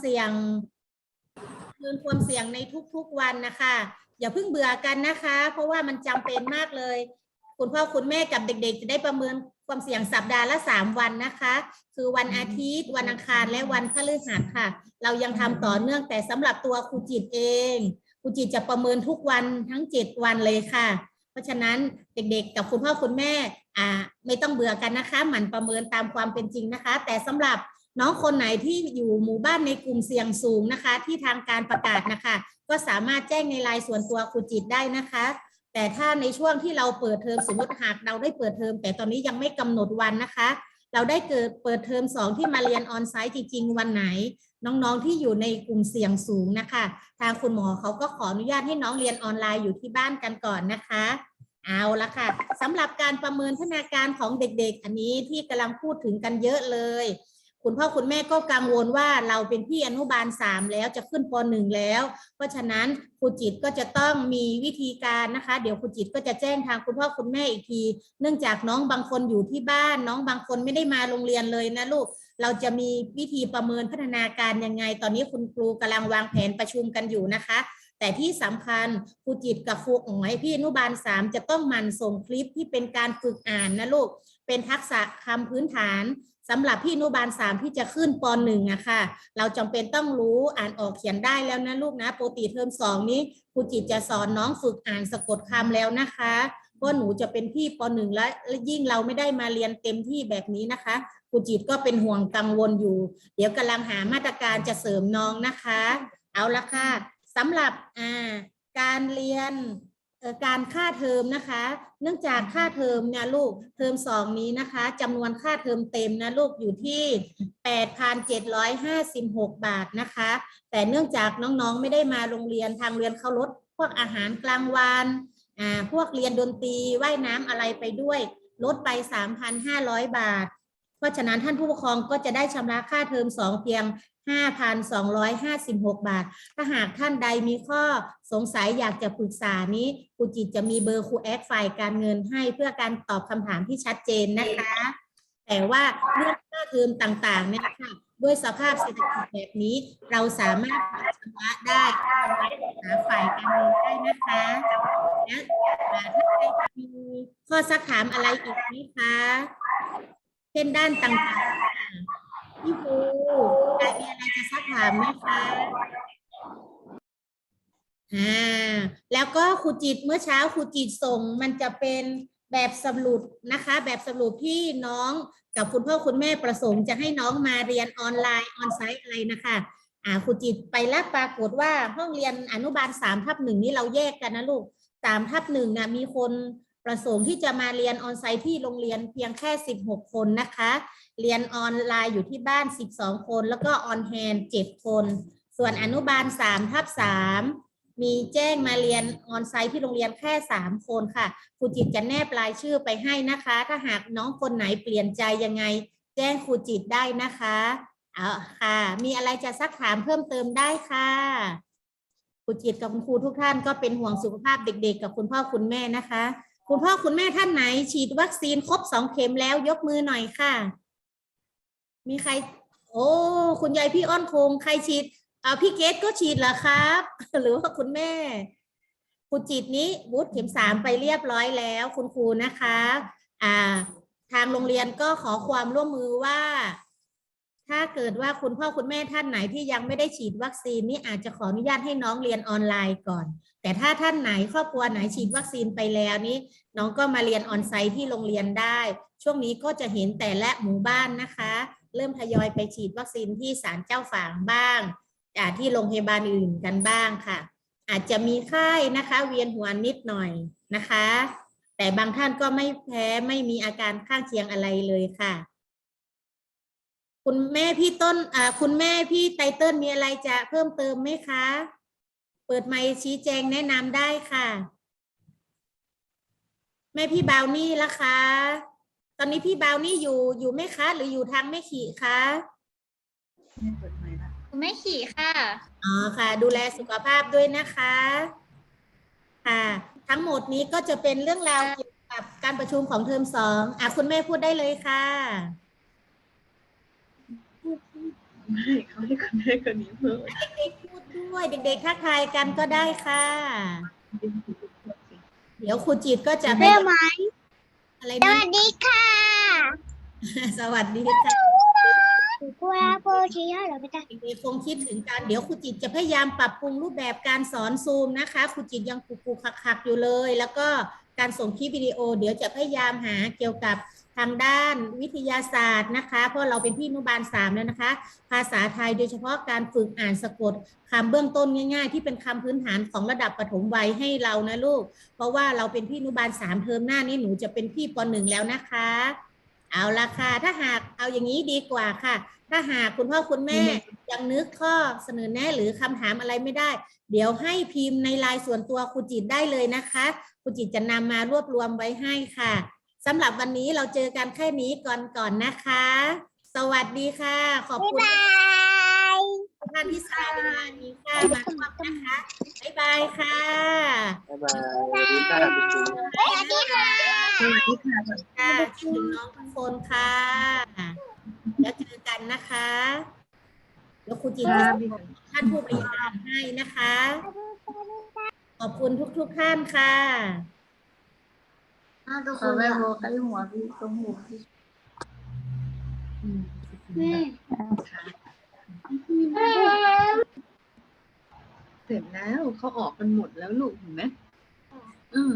เสี่ยงประเมินความเสี่ยงในทุกๆวันนะคะ อย่าเพิ่งเบื่อกันนะคะ เพราะว่ามันจำเป็นมากเลย คุณพ่อคุณแม่กับเด็กๆ จะได้ประเมินความเสี่ยงสัปดาห์ละสามวันนะคะ คือวันอาทิตย์ วันอังคารและวันพฤหัสค่ะ เรายังทำต่อเนื่องแต่สำหรับตัวครูจิตเองครูจิตจะประเมินทุกวันทั้งเจ็ดวันเลยค่ะ เพราะฉะนั้นเด็กๆ กับคุณพ่อคุณแม่อ่าไม่ต้องเบื่อกันนะคะ หมั่นประเมินตามความเป็นจริงนะคะ แต่สำหรับ น้องคนไหนที่อยู่หมู่บ้านในกลุ่มเสี่ยงสูงนะคะ ที่ทางการประกาศนะคะ ก็สามารถแจ้งในไลน์ส่วนตัวครูจิตได้นะคะ แต่ถ้าในช่วงที่เราเปิดเทอมสมมติหากเราได้เปิดเทอม แต่ตอนนี้ยังไม่กำหนดวันนะคะ เราได้เกิดเปิดเทอมสองที่มาเรียนออนไซต์จริง ๆ วันไหน น้องๆที่อยู่ในกลุ่มเสี่ยงสูงนะคะ ทางคุณหมอเขาก็ขออนุญาตให้น้องเรียนออนไลน์อยู่ที่บ้านกันก่อนนะคะเอาละค่ะสำหรับการประเมินพัฒนาการของเด็กๆ อันนี้ที่กำลังพูดถึงกันเยอะเลย คุณพ่อคุณแม่ก็กังวลว่าเราเป็นพี่อนุบาลสามแล้วจะขึ้นปหนึ่งแล้ว เพราะฉะนั้นครูจิตก็จะต้องมีวิธีการนะคะ เดี๋ยวครูจิตก็จะแจ้งทางคุณพ่อคุณแม่อีกที เนื่องจากน้องบางคนอยู่ที่บ้าน น้องบางคนไม่ได้มาโรงเรียนเลยนะลูกเราจะมีวิธีประเมินพัฒนาการยังไง ตอนนี้คุณครูกำลังวางแผนประชุมกันอยู่นะคะแต่ที่สำคัญครูจิตกับครูอ๋อยพี่อนุบาลสามจะต้องมันส่งคลิปที่เป็นการฝึกอ่านนะลูก เป็นทักษะคำพื้นฐาน สำหรับพี่อนุบาลสามที่จะขึ้นปหนึ่งอะค่ะ เราจำเป็นต้องรู้อ่านออกเขียนได้แล้วนะลูกนะปกติเทอมสองนี้ครูจิตจะสอนน้องฝึกอ่านสะกดคำแล้วนะคะเพราะหนูจะเป็นพี่ปหนึ่งแล้วและยิ่งเราไม่ได้มาเรียนเต็มที่แบบนี้นะคะครูจิตก็เป็นห่วงกังวลอยู่ เดี๋ยวกำลังหามาตรการจะเสริมน้องนะคะ เอาละค่ะสำหรับอ่าการเรียน การค่าเทอมนะคะ เนื่องจากค่าเทอมเนี่ยลูกเทอมสองนี้นะคะจำนวนค่าเทอมเต็มนะลูกอยู่ที่ 8,756 บาทนะคะ แต่เนื่องจากน้องๆไม่ได้มาโรงเรียนทางเรียนเขาลดพวกอาหารกลางวันอ่าพวกเรียนดนตรีว่ายน้ำอะไรไปด้วย ลดไป 3,500 บาท เพราะฉะนั้นท่านผู้ปกครองก็จะได้ชำระค่าเทอมสองเพียง 5,256 บาท ถ้าหากท่านใดมีข้อสงสัยอยากจะปรึกษานี้ครูจิตจะมีเบอร์ครูแอดฝ่ายการเงินให้เพื่อการตอบคำถามที่ชัดเจนนะคะ แต่ว่าเรื่องค่าเทอมต่างๆเนี่ยค่ะด้วยสภาพเศรษฐกิจแบบนี้ เราสามารถชำระได้หาฝ่ายการเงินได้นะคะและถ้าใครมีข้อซักถามอะไรอีกไหมคะเช่นด้านต่างๆ พี่ภูใครมีอะไรจะซักถามไหมคะอ่าแล้วก็ครูจิตเมื่อเช้าครูจิตส่งมันจะเป็นแบบสรุปนะคะ แบบสรุปที่น้องกับคุณพ่อคุณแม่ประสงค์จะให้น้องมาเรียนออนไลน์ออนไซต์อะไรนะคะอ่าครูจิตไปแล้วปรากฏว่าห้องเรียนอนุบาลสามทับหนึ่งนี่เราแยกกันนะลูกสามทับหนึ่งนะมีคน ประสงค์ที่จะมาเรียนออนไซต์ที่โรงเรียนเพียงแค่สิบหกคนนะคะ เรียนออนไลน์อยู่ที่บ้าน 12 คน แล้วก็ออนแฮน7คน ส่วนอนุบาล3ทับ3มีแจ้งมาเรียนออนไซต์ที่โรงเรียนแค่ 3 คนค่ะครูจิตจะแนบรายชื่อไปให้นะคะ ถ้าหากน้องคนไหนเปลี่ยนใจยังไง แจ้งครูจิตได้นะคะเอาค่ะ มีอะไรจะซักถามเพิ่มเติมได้ค่ะครูจิตกับคุณครูทุกท่านก็เป็นห่วงสุขภาพเด็ก ๆ กับคุณพ่อคุณแม่นะคะ คุณพ่อคุณแม่ท่านไหน ฉีดวัคซีนครบสองเข็มแล้วยกมือหน่อยค่ะ มีใคร โอ้คุณยายพี่อ้อนคง ใครฉีดเอาพี่เกดก็ฉีดเหรอครับ หรือว่าคุณแม่ครูจิตนี้บูธเข็มสามไปเรียบร้อยแล้ว คุณครูนะคะ อ่า ทางโรงเรียนก็ขอความร่วมมือว่า ถ้าเกิดว่าคุณพ่อคุณแม่ท่านไหนที่ยังไม่ได้ฉีดวัคซีนนี่อาจจะขออนุญาตให้น้องเรียนออนไลน์ก่อน แต่ถ้าท่านไหนครอบครัวไหนฉีดวัคซีนไปแล้วนี้น้องก็มาเรียนออนไซต์ที่โรงเรียนได้ ช่วงนี้ก็จะเห็นแต่ละหมู่บ้านนะคะ เริ่มทยอยไปฉีดวัคซีนที่ศาลเจ้าฝางบ้างอ่าที่โรงพยาบาลอื่นกันบ้างค่ะ อาจจะมีไข้นะคะ เวียนหัวนิดหน่อยนะคะ แต่บางท่านก็ไม่แพ้ไม่มีอาการข้างเคียงอะไรเลยค่ะ คุณแม่พี่ต้นอ่าคุณแม่พี่ไตเติ้ลมีอะไรจะเพิ่มเติมไหมคะ เปิดไมค์ชี้แจงแนะนำได้ค่ะ แม่พี่บาวนี่ละคะ ตอนนี้พี่บาวนี่อยู่อยู่ไหมคะ หรืออยู่ทางแม่ขี่คะไม่ขี่ค่ะ อ๋อค่ะ ดูแลสุขภาพด้วยนะคะ ค่ะ ทั้งหมดนี้ก็จะเป็นเรื่องราวเกี่ยวกับการประชุมของเทอมสองอะคุณแม่พูดได้เลยค่ะ ไม่เขาให้คุณแม่คนนี้พูดเด็กๆพูดด้วย เด็กๆทักทายกันก็ได้ค่ะ เดี๋ยวครูจิตก็จะไม่แม่ไหมอะไรสนะวัสดีค่ะสวัสดีค่ะครูอาโปชีให้เราไปจ้ะเด็กๆคงคิดถึงการเดี๋ยวครูจิตจะพยายามปรับปรุงรูปแบบการสอนซูมนะคะครูจิตยังกุกๆคักๆอยู่เลย แล้วก็การส่งคลิปวิดีโอ เดี๋ยวจะพยายามหาเกี่ยวกับ ทางด้านวิทยาศาสตร์นะคะ เพราะเราเป็นพี่อนุบาลสามแล้วนะคะ ภาษาไทยโดยเฉพาะการฝึกอ่านสะกดคำเบื้องต้นง่าย ๆ ที่เป็นคำพื้นฐานของระดับปฐมวัยให้เรานะลูก เพราะว่าเราเป็นพี่อนุบาลสามเทอมหน้านี้หนูจะเป็นพี่ปหนึ่งแล้วนะคะ เอาละค่ะ ถ้าหากเอาอย่างนี้ดีกว่าค่ะ ถ้าหากคุณพ่อคุณแม่ยังนึกข้อเสนอแนะหรือคำถามอะไรไม่ได้ เดี๋ยวให้พิมพ์ในไลน์ส่วนตัวครูจิตได้เลยนะคะครูจิตจะนำมารวบรวมไว้ให้ค่ะ สำหรับวันนี้เราเจอกันแค่นี้ก่อนก่อนนะคะ สวัสดีค่ะ ขอบคุณบายท่านที่สละเวลานี้ค่ะมาร่วมนะคะบ๊ายบายค่ะบ๊ายบายสวัสดีค่ะคุณครูสวัสดีค่ะสวัสดีค่ะค่ะคิดถึงน้องทุกคนค่ะแล้วเจอกันนะคะเดี๋ยวครูจิตจะส่งท่านผู้บริหารให้นะคะ ขอบคุณทุกๆท่านค่ะ ทุกคนแม่โบกันหัวพี่ตรงหัวพี่แม่เสร็จแล้วเขาออกกันหมดแล้วลูกเห็นไหมอืม